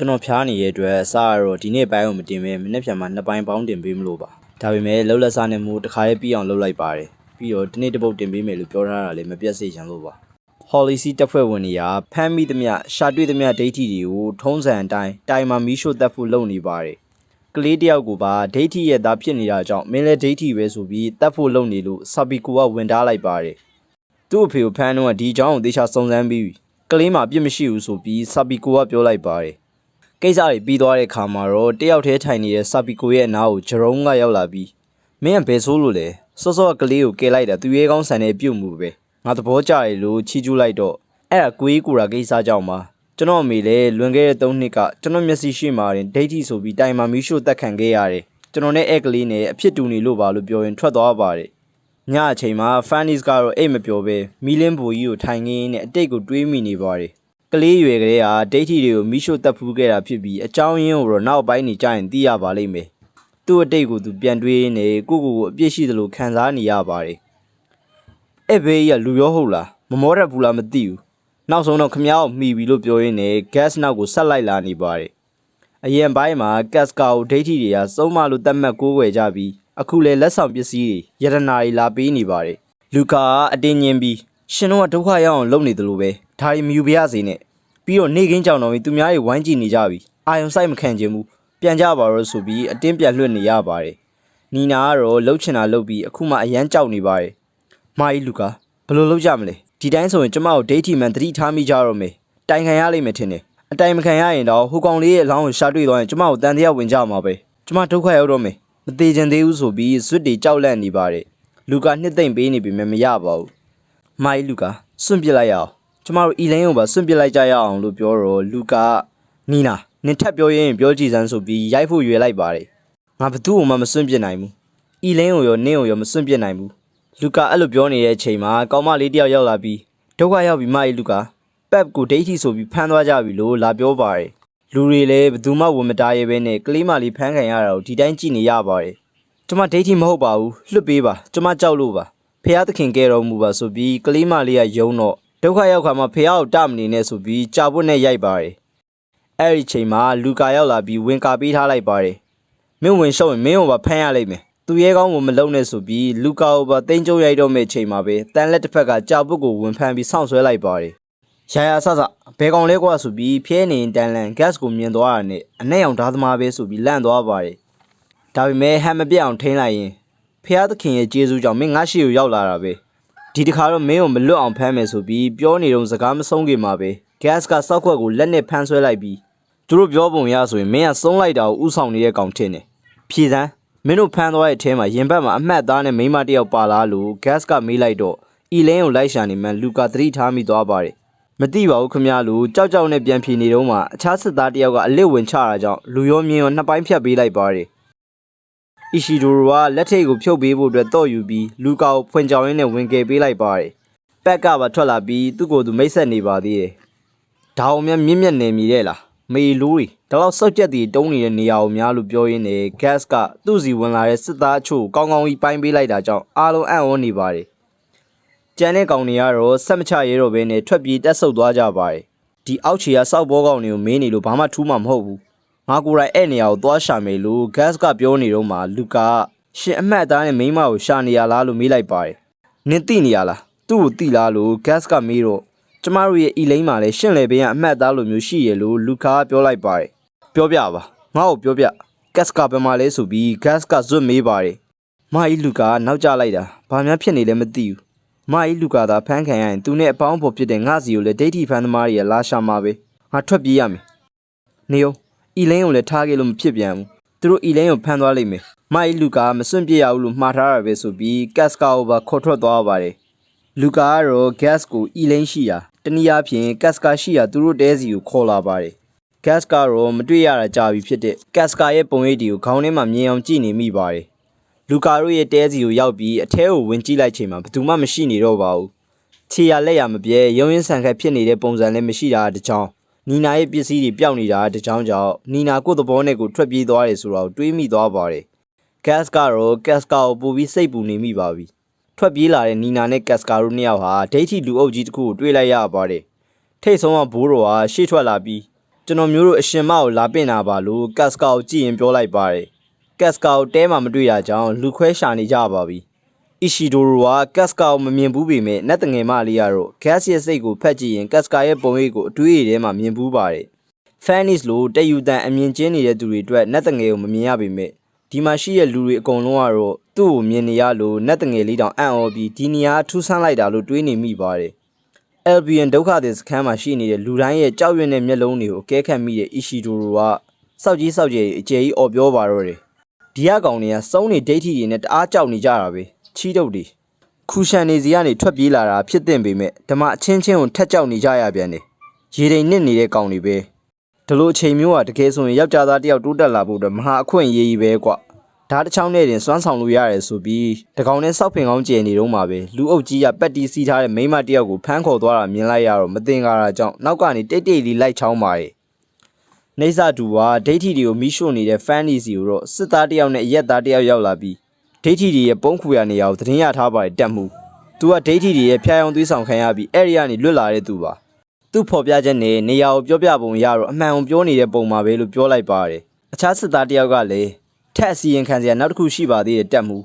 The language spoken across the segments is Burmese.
ကျွန်တော်ဖျားနေတဲ့အတွက်အစားကတော့ဒီနေ့ပိုင်းကိုမတင်ပဲမနေ့ပြန်မှနှစ်ပိုင်းပေါင်းတင်ပေးမလို့ပါဒါပေမဲ့လှုပ်လက်စားနဲ့မို့တခါလေးပြီးအောင်လှုပ်လိုက်ပါတယ်ပြီးတော့ဒီနေ့တစ်ပုတ်တင်ပေးမယ်လို့ပြောထားတာလည်းမပြတ်စေချင်လို့ပါ policy တက်ဖွဲ့ဝင်တွေကဖမ်းမိသမျှရှာတွေ့သမျှဒိဋ္ဌိတွေကိုထုံးစံအတိုင်းတိုင်မှာမီးရှို့တက်ဖို့လုပ်နေပါတယ်ကလေးတယောက်ကိုပါဒိဋ္ဌိရဲ့သားဖြစ်နေတာကြောင့်မင်းလည်းဒိဋ္ဌိပဲဆိုပြီးတက်ဖို့လုပ်နေလို့ဆာဘီကိုကဝင်ထားလိုက်ပါတယ်သူ့အဖေကိုဖမ်းတော့ဒီအကြောင်းကိုသေချာစုံစမ်းပြီးပြီကလေးမှာအပြစ်မရှိဘူးဆိုပြီးဆာဘီကိုကပြောလိုက်ပါတယ် ကိစ္စတွေပြီးသွားတဲ့ခါမှာတော့တယောက်တည်းထိုင်နေတဲ့ဆာပီကိုရဲ့အနားကိုဂျရုံးကရောက်လာပြီးမင်းကဘယ်ဆိုးလို့လဲစောစောကလေးကိုကယ်လိုက်တာသူရဲကောင်းဆန်တဲ့ပြုတ်မှုပဲငါသဘောကျတယ်လို့ချီးကျူးလိုက်တော့အဲ့ဒါကိုကြီးကိုရာကိစ္စကြောင့်ပါကျွန်တော်အမေလည်းလွန်ခဲ့တဲ့၃နှစ်ကကျွန်တော်မျက်စိရှိမှရင်ဒိတ်တီဆိုပြီးတိုင်မာမီရှို့တက်ခံခဲ့ရတယ်ကျွန်တော်နဲ့အဲ့ကလေးနဲ့အဖြစ်တူနေလို့ပါလို့ပြောရင်ထွက်သွားပါတယ်ညအချိန်မှာဖန်နီစ်ကတော့အိတ်မပြောပဲမီလင်းဘူကြီးကိုထိုင်ခင်းနဲ့အတိတ်ကိုတွေးမိနေပါတယ် ကလေးရွယ်ကလေးဟာဒိဋ္ဌိတွေကိုမိရှုတက်ဖူးခဲ့တာဖြစ်ပြီးအကြောင်းရင်းကိုတော့နောက်ပိုင်းနေကြရင်သိရပါလိမ့်မယ်။သူ့အတိတ်ကိုသူပြန်တွေးနေကိုကိုကိုအပြစ်ရှိသလိုခံစားနေရပါတယ်။အဲ့ဘေးကြီးကလူရောဟုတ်လားမမောတတ်ဘူးလားမသိဘူး။နောက်ဆုံးတော့ခမ ्या ကိုမှီပြီလို့ပြောရင်းနဲ့ gas နောက်ကိုဆက်လိုက်လာနေပါတယ်။အရင်ပိုင်းမှာ gas ကာကိုဒိဋ္ဌိတွေကစုံမလို့တတ်မှတ်ကိုးကွယ်ကြပြီးအခုလေလက်ဆောင်ပစ္စည်းတွေယတနာတွေလာပေးနေပါတယ်။လူကာကအတင်းညင်းပြီး ရှင်တို့ကဒုက္ခရောက်အောင်လုပ်နေတယ်လို့ပဲဒါရီမယူပြရစေနဲ့ပြီးတော့နေကင်းကြောင်တော်ပြီးသူများတွေဝိုင်းကြည့်နေကြပြီအာယုံဆိုင်မခံခြင်းဘူးပြန်ကြပါတော့ဆိုပြီးအတင်းပြန်လွှတ်နေရပါတယ်နီနာကတော့လှုပ်ချင်တာလှုပ်ပြီးအခုမှအရန်ကြောက်နေပါတယ်မာကြီးလူကဘယ်လိုလုပ်ကြမလဲဒီတိုင်းဆိုရင်ကျမကိုဒိဋ္ဌိမှန်သတိထားမိကြတော့မယ်တိုင်ခံရလိမ့်မယ်ထင်တယ်အတိုင်မခံရရင်တော့ဟိုကောင်လေးရဲ့အလောင်းကိုရှာတွေ့သွားရင်ကျမကိုတန်တရားဝင်ကြမှာပဲကျမဒုက္ခရောက်တော့မယ်မသေးချင်သေးဘူးဆိုပြီးဇွတ်တွေကြောက်လန့်နေပါတယ်လူကနှစ်သိမ့်ပေးနေပြီမမရပါဘူး မိုင်းလူကာစွန့်ပစ်လိုက်ရအောင်ကျမတို့အီလိုင်းကိုပါစွန့်ပစ်လိုက်ကြရအောင်လို့ပြောတော့လူကာနီနာနင်ထပ်ပြောရင်ပြောကြည့်စမ်းဆိုပြီးရိုက်ဖို့ရွေလိုက်ပါတယ်ငါဘသူ့ကိုမှမစွန့်ပစ်နိုင်ဘူးအီလိုင်းကိုရောနင်းကိုရောမစွန့်ပစ်နိုင်ဘူးလူကာအဲ့လိုပြောနေတဲ့အချိန်မှာကောင်းမလေးတယောက်ရောက်လာပြီးဒုက္ခရောက်ပြီးမိုင်းလူကာပက်ကိုဒိတ်ထီဆိုပြီးဖမ်းသွားကြပြီလို့လာပြောပါတယ်လူတွေလည်းဘသူမှဝန်မတားရဲပဲနဲ့ကလေးမလေးဖမ်းခံရတာကိုဒီတိုင်းကြည့်နေရပါတယ်ကျမဒိတ်ထီမဟုတ်ပါဘူးလွတ်ပေးပါကျမကြောက်လို့ပါ ဖះသခင်ကဲတော်မူပါဆိုပြီးကလေးမလေးကယုံတော့ဒုက္ခရောက်ခါမှာဖះကိုတမနေနဲ့ဆိုပြီးကြာပွတ်နဲ့ရိုက်ပါတယ်အဲ့ဒီချိန်မှာလူကာရောက်လာပြီးဝင်ကာပေးထားလိုက်ပါတယ်မင်းဝင်ရှုံးရင်မင်းကိုပါဖမ်းရလိမ့်မယ်သူရဲကောင်းကိုမလုံနဲ့ဆိုပြီးလူကာကိုပါတင်းကျုံရိုက်တော့မဲ့ချိန်မှာပဲတန်လက်တစ်ဖက်ကကြာပွတ်ကိုဝင်ဖမ်းပြီးဆောင့်ဆွဲလိုက်ပါတယ်ရာရာဆဆဘဲကောင်လဲကွာဆိုပြီးဖျဲနေတန်လန် gas ကိုမြင်သွားတာနဲ့အနဲ့အောင်ဓာသမားပဲဆိုပြီးလန့်သွားပါတယ်ဒါပေမဲ့ဟန်မပြတ်အောင်ထိန်းလိုက်ရင် ဖះသခင်ရဲ့ကျေးဇူးကြောင့်မင်းငါရှိကိုရောက်လာတာပဲဒီတခါတော့မင်းကိုမလွတ်အောင်ဖမ်းမယ်ဆိုပြီးပြောနေတော့စကားမဆုံးခင်မှာပဲ gas ကစောက်ခွက်ကိုလက်နဲ့ဖမ်းဆွဲလိုက်ပြီးသူတို့ပြောပုံရဆိုရင်မင်းကဆုံးလိုက်တာကိုဥဆောင်နေတဲ့ကောင်ထင်တယ်ဖြေစမ်းမင်းတို့ဖမ်းသွားတဲ့အထဲမှာရင်ဘတ်မှာအမှတ်သားနဲ့မိန်းမတစ်ယောက်ပါလားလို့ gas ကမေးလိုက်တော့အီလင်းကိုလိုက်ရှာနေမှလူကာသတိထားမိသွားပါတယ်မသိပါဘူးခမရလူကြောက်ကြောက်နဲ့ပြန်ဖြေနေတော့မှအခြားစစ်သားတစ်ယောက်ကအလစ်ဝင်ချတာကြောင့်လူရောမြင်ရောနှစ်ပိုင်းဖြတ်ပေးလိုက်ပါတယ် အီရှီဒိုရိုကလက်ထိတ်ကိုဖြုတ်ပေးဖို့အတွက်တော့ယူပြီးလူကာကိုဖွင့်ကြောင်ရင်းနဲ့ဝင်ကယ်ပေးလိုက်ပါတယ်။ပက်ကပါထွက်လာပြီးသူ့ကိုယ်သူမိတ်ဆက်နေပါသေးတယ်။ဒါအောင်မြမြင့်မြတ်နေမိတဲ့လား။မေလူတွေဒါတော့စောက်ကြက်တီတုံးနေတဲ့နေရာကိုများလို့ပြောရင်းနဲ့ gas ကသူ့စီဝင်လာတဲ့စစ်သားအချို့ကိုကောင်းကောင်းကြီးပိုင်းပေးလိုက်တာကြောင့်အားလုံးအံ့ဩနေပါတယ်။ကျန်တဲ့ကောင်တွေကတော့ဆက်မချရဲတော့ဘဲနဲ့ထွက်ပြေးတက်ဆုပ်သွားကြပါတယ်။ဒီအောက်ခြေကစောက်ဘောကောင်တွေကိုမင်းနေလို့ဘာမှထူးမှာမဟုတ်ဘူး။ ငါကိုယ်တိုင်အဲ့နေရာကိုသွားရှာမယ်လို့ gas ကပြောနေတော့မှလူကာကရှင်အမှတ်အသားနဲ့မိန်းမကိုရှာနေရလားလို့မေးလိုက်ပါတယ်။နင်သိနေရလား။သူ့ကိုသိလားလို့ gas ကမေးတော့ကျမတို့ရဲ့အီလိန်မှာလည်းရှင်လေဘေးကအမှတ်အသားလိုမျိုးရှိရလို့လူကာကပြောလိုက်ပါတယ်။ပြောပြပါ။ငါ့ကိုပြောပြ။ gas ကဘယ်မှာလဲဆိုပြီး gas ကဇွတ်မေးပါတယ်။မအီလူကာကနောက်ကျလိုက်တာ။ဘာများဖြစ်နေလဲမသိဘူး။မအီလူကာသာဖမ်းခံရရင်သူနဲ့အပေါင်းအဖော်ဖြစ်တဲ့ငါစီကိုလည်းဒိဋ္ဌိဖမ်းသမားတွေကလာရှာမှာပဲ။ငါထွက်ပြေးရမယ်။နေအောင် အီလိုင်းကိုလည်းထားခဲ့လို့မဖြစ်ပြန်ဘူးသူတို့အီလိုင်းကိုဖမ်းသွားလိမ့်မယ်မိုင်လူကာမစွန့်ပြစ်ရဘူးလို့မှားထားတာပဲဆိုပြီးကတ်စကာကိုပါခေါ်ထွက်သွားပါတယ်လူကာကတော့ gas ကိုအီလိုင်းရှိရာတနည်းအားဖြင့်ကတ်စကာရှိရာသူတို့တဲစီကိုခေါ်လာပါတယ် gas ကတော့မတွေ့ရတာကြာပြီဖြစ်တဲ့ကတ်စကာရဲ့ပုံရိပ်တွေကိုခေါင်းထဲမှာမြင်အောင်ကြည့်နေမိပါတယ်လူကာတို့ရဲ့တဲစီကိုရောက်ပြီးအထဲကိုဝင်ကြည့်လိုက်ချိန်မှာဘယ်သူမှမရှိနေတော့ပါဘူးခြေရလက်ရမပြဲရုံရင်းဆန်ခတ်ဖြစ်နေတဲ့ပုံစံလည်းမရှိတာတကြောင် နီနာရဲ့ပစ္စည်းတွေပျောက်နေတာတကြောင်ကြောင့်နီနာကိုယ့်သဘောနဲ့ကိုယ်ထွက်ပြေးသွားတယ်ဆိုတော့တွေးမိသွားပါတယ်။ကတ်စကတော့ကတ်စကာကိုပို့ပြီးစိတ်ပူနေမိပါပြီ။ထွက်ပြေးလာတဲ့နီနာနဲ့ကတ်စကာတို့နှစ်ယောက်ဟာဒိဋ္ဌိလူအုပ်ကြီးတစ်ခုကိုတွေ့လိုက်ရပါတယ်။ထိတ်ဆုံးကဘိုးတော်ကရှေ့ထွက်လာပြီးကျကျွန်တော်မျိုးတို့အရှင်မကိုလာပင့်တာပါလို့ကတ်စကာကိုကြည့်ရင်ပြောလိုက်ပါတယ်ကတ်စကာကိုတဲမှာမတွေ့တာကြောင့်လူခွဲရှာနေကြပါပြီ အီရှီဒိုရိုကကတ်စကာကိုမမြင်ဘူးပေမဲ့နတ်တငယ်မလေးကတော့ဂက်စ်ရဲ့စိတ်ကိုဖက်ကြည့်ရင်ကတ်စကာရဲ့ပုံရိပ်ကိုအတွေးအထဲမှာမြင်ဘူးပါတယ် Fanis လို့တက်ယူတန်အမြင်ကျင်းနေတဲ့သူတွေအတွက်နတ်တငယ်ကိုမမြင်ရပေမဲ့ဒီမှာရှိတဲ့လူတွေအကုန်လုံးကတော့သူ့ကိုမြင်နေရလို့နတ်တငယ်လေးတောင်အံ့ဩပြီးဒီနေရာထူးဆန်းလိုက်တာလို့တွေးနေမိပါတယ် Albion ဒုက္ခသည်စခန်းမှာရှိနေတဲ့လူတိုင်းရဲ့ကြောက်ရွံ့တဲ့မျက်လုံးတွေကိုအကဲခတ်မိတဲ့ Ishidoro ကစောက်ကြီးစောက်ကျယ်အကျယ်ကြီးអော်ပြောပါတော့တယ်ဒီကကောင်တွေကစုံးနေဒိဋ္ဌိတွေနဲ့တအားကြောက်နေကြတာပဲ ချီးတုပ်တွေခူရှန်နေစီကနေထွက်ပြေးလာတာဖြစ်တဲ့ပေမဲ့ဓမ္မအချင်းချင်းကိုထက်ကြောက်နေကြရပြန်တယ်ရေတိမ်နစ်နေတဲ့ကောင်တွေပဲဒီလိုအချိန်မျိုးကတကယ်ဆိုရင်ယောက်ျားသားတစ်ယောက်တိုးတက်လာဖို့အတွက်မဟာအခွင့်အရေးကြီးပဲကွာဓာတ်တစ်ချောင်းနဲ့တင်စွမ်းဆောင်လို့ရတယ်ဆိုပြီးတကောင်နဲ့စောက်ဖင်ကောင်းကျယ်နေတော့မှာပဲလူအုပ်ကြီးကပက်တီစီးထားတဲ့မိန်းမတစ်ယောက်ကိုဖမ်းခေါ်သွားတာမြင်လိုက်ရတော့မတင်ကားတာကြောင့်နောက်ကနေတိတ်တိတ်လေးလိုက်ချောင်းပါရဲ့နေစာတူကဒိဋ္ဌိတွေကိုမိရှို့နေတဲ့ fan တွေစီကိုတော့စစ်သားတစ်ယောက်နဲ့အရက်သားတစ်ယောက်ရောက်လာပြီး ဒိဋ္ဌိတွေရဲ့ပုံးခူရနေရာကိုသတင်းရထားပါတယ်တက်မှုသူကဒိဋ္ဌိတွေရဲ့ဖျားယောင်းသွေးဆောင်ခံရပြီးအဲ့ဒီကနေလွတ်လာတဲ့သူပါသူ့ဖော်ပြချက်နဲ့နေရာကိုပြောပြပုံရတော့အမှန်ကိုပြောနေတဲ့ပုံမှာပဲလို့ပြောလိုက်ပါတယ်အခြားစစ်သားတစ်ယောက်ကလည်းထက်အစီရင်ခံစရာနောက်တစ်ခုရှိပါသေးတယ်တက်မှု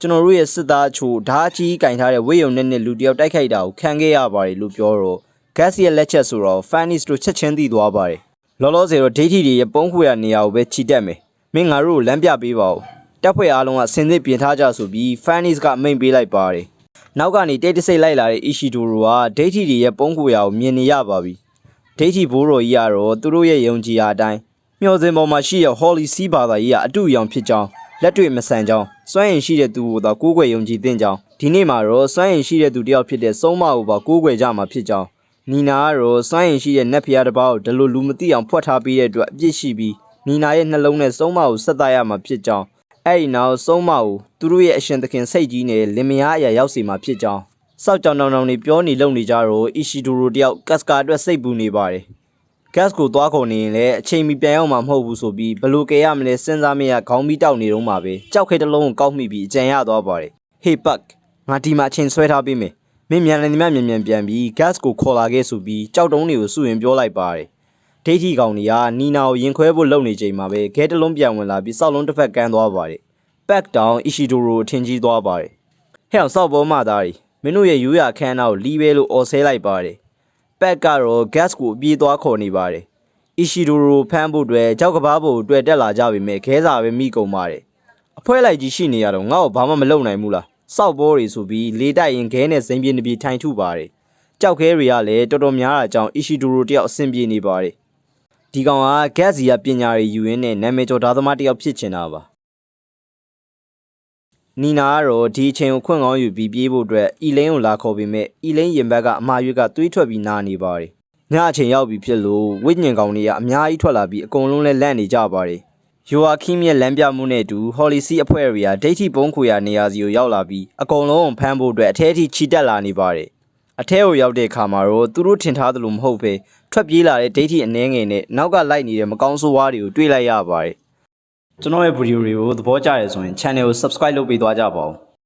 ကျွန်တော်တို့ရဲ့စစ်သားအချို့ဓာတ်ကြီးကင်ထားတဲ့ဝေယုံနဲ့နဲ့လူတစ်ယောက်တိုက်ခိုက်တာကိုခံခဲ့ရပါတယ်လို့ပြောတော့ gas ရဲ့လက်ချက်ဆိုတော့ fanis တို့ချက်ချင်းသိသွားပါတယ်လောလောဆယ်တော့ဒိဋ္ဌိတွေရဲ့ပုံးခွေရနေရာကိုပဲခြိတက်မယ်မင်းငါတို့ကိုလမ်းပြပေးပါဦး တပ်ဖွဲ့အားလုံးကစင်စစ်ပြင်ထားကြဆိုပြီး fanis ကအမိန်ပေးလိုက်ပါတယ်နောက်ကနေတိတ်တဆိတ်လိုက်လာတဲ့ Ishidoro ကဒိဋ္ဌိတွေရဲ့ပုံးကိုရာကိုမြင်နေရပါပြီ။ဒိဋ္ဌိဘိုးတော်ကြီးကတော့သူတို့ရဲ့ယုံကြည်ရာအတိုင်းမျှော်စင်ပေါ်မှာရှိတဲ့ Holy See ဘာသာကြီးကအတူအယောင်ဖြစ်ကြောင်းလက်တွေ့မဆန်ကြောင်းစွမ်းရင်ရှိတဲ့သူကိုသာကိုးကွယ်ယုံကြည်သင့်ကြောင်းဒီနေ့မှာတော့စွမ်းရင်ရှိတဲ့သူတစ်ယောက်ဖြစ်တဲ့စုံမကိုပါကိုးကွယ်ကြမှာဖြစ်ကြောင်းနီနာကတော့စွမ်းရင်ရှိတဲ့နတ်ဖျားတစ်ပါးကိုဒီလိုလူမသိအောင်ဖွက်ထားပေးတဲ့အတွက်အပြစ်ရှိပြီးနီနာရဲ့နှလုံးနဲ့စုံမကိုဆက်သရမှာဖြစ်ကြောင်း အဲ့ဒီနောက်ဆုံးမကိုသူတို့ရဲ့အရှင်သခင်စိတ်ကြီးနဲ့လင်မယားအရာရောက်စီမှာဖြစ်ကြောင်းစောက်ကြောင်တောင်တောင်နေပြောနေလုံနေကြတော့အီရှီဒိုရိုတယောက်ကတ်စကာအတွက်စိတ်ပူနေပါတယ်ဂတ်ကိုသွားခေါ်နေရင်လည်းအချိန်မီပြန်ရောက်မှာမဟုတ်ဘူးဆိုပြီးဘယ်လို့ကဲရမလဲစဉ်းစားမရခေါင်းပြီးတောက်နေတော့မှာပဲကြောက်ခဲတစ်လုံးကိုကောက်မိပြီးအကြံရသွားပါတယ်ဟေးပတ်ငါဒီမှာအချိန်ဆွဲထားပေးမယ်မင်းမြန်နေဒီမှမြန်မြန်ပြန်ပြီးဂတ်ကိုခေါ်လာခဲ့ဆိုပြီးကြောက်တုံးတွေကိုစုရင်ပြောလိုက်ပါတယ် ဒိဋ္ဌိကောင်တွေကနီနာကိုရင်ခွဲဖို့လုပ်နေချိန်မှာပဲခဲတစ်လုံးပြန်ဝင်လာပြီးစောက်လုံးတစ်ဖက်ကန်းသွားပါတယ် back down Ishidoro ထင်ကြီးသွားပါတယ်။ဟဲ့အောင်စောက်ပေါ်မှသားတွေမင်းတို့ရဲ့ရိုးရာခန်းနောက်လီးပဲလို့អော်ဆဲလိုက်ပါတယ်။ back ကတော့ gas ကိုအပြေးသွားခေါ်နေပါတယ်။ Ishidoro ဖမ်းဖို့အတွက်ကြောက်ကဘာဖို့အတွက်တက်လာကြပြီမဲ့ခဲစာပဲမိကုန်ပါတယ်။အဖွဲလိုက်ကြီးရှိနေရတော့ငါ့ကိုဘာမှမလုပ်နိုင်ဘူးလား။စောက်ပေါ်တွေဆိုပြီးလေတိုက်ရင်ခဲနဲ့စိမ့်ပြင်းတပြေထိုင်ထုပါတယ်။ကြောက်ခဲတွေကလည်းတော်တော်များတာကြောင့် Ishidoro တယောက်အဆင်ပြေနေပါတယ်။ ဒီကောင်က gas စီကပညာတွေယူရင်းနဲ့နာမည်ကျော်ဓာသမားတယောက်ဖြစ်ချင်တာပါ။နီနာကတော့ဒီအချိန်ကိုခွင့်ကောင်းယူပြီးပြေးဖို့အတွက်အီလိန်ကိုလာခေါ်ပေမဲ့အီလိန်ရင်ဘက်ကအမာရွက်ကသွေးထွက်ပြီးနာနေပါတယ်။ညအချိန်ရောက်ပြီဖြစ်လို့ဝိညာဉ်ကောင်တွေကအများကြီးထွက်လာပြီးအကုန်လုံးလဲလန့်နေကြပါတယ်။ယိုအာခိမရဲ့လမ်းပြမှုနဲ့အတူဟော်လီစီအဖွဲ့တွေကဒိတ်ထိပုံးခွေရနေရာစီကိုရောက်လာပြီးအကုန်လုံးကိုဖမ်းဖို့အတွက်အထဲထိချီတက်လာနေပါတယ်။ အထဲကိုရောက်တဲ့အခါမှာတော့သူတို့ထင်ထားသလိုမဟုတ်ပဲထွက်ပြေးလာတဲ့ဒိတ်ထိအနှဲငယ်နဲ့နောက်ကလိုက်နေတဲ့မကောင်းဆိုးဝါးတွေကိုတွေ့လိုက်ရပါတယ်။ကျွန်တော်ရဲ့ဗီဒီယိုတွေကိုသဘောကျရဆိုရင် channel ကို subscribe လုပ်ပေးသွားကြပါဦး